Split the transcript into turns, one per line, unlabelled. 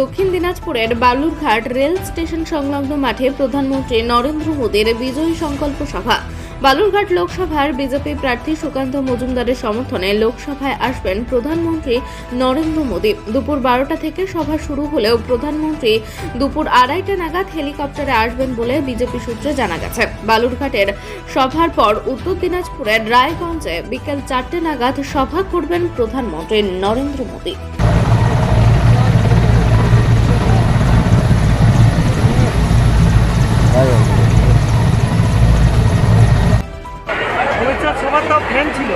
দক্ষিণ দিনাজপুরের Balurghat rail station সংলগ্ন মাঠে প্রধানমন্ত্রী নরেন্দ্র মোদীর বিজয়ী সংকল্প সভা। বালুরঘাট লোকসভার বিজেপি প্রার্থী সুকান্ত মজুমদারের সমর্থনে লোকসভায় আসবেন প্রধানমন্ত্রী নরেন্দ্র মোদী। দুপুর বারোটা থেকে সভা শুরু হলেও প্রধানমন্ত্রী দুপুর আড়াইটা নাগাদ হেলিকপ্টারে আসবেন বলে বিজেপি সূত্রে জানা গেছে। বালুরঘাটের সভার পর উত্তর দিনাজপুরের রায়গঞ্জে বিকেল চারটে নাগাদ সভা করবেন প্রধানমন্ত্রী নরেন্দ্র মোদী। সব ছিল।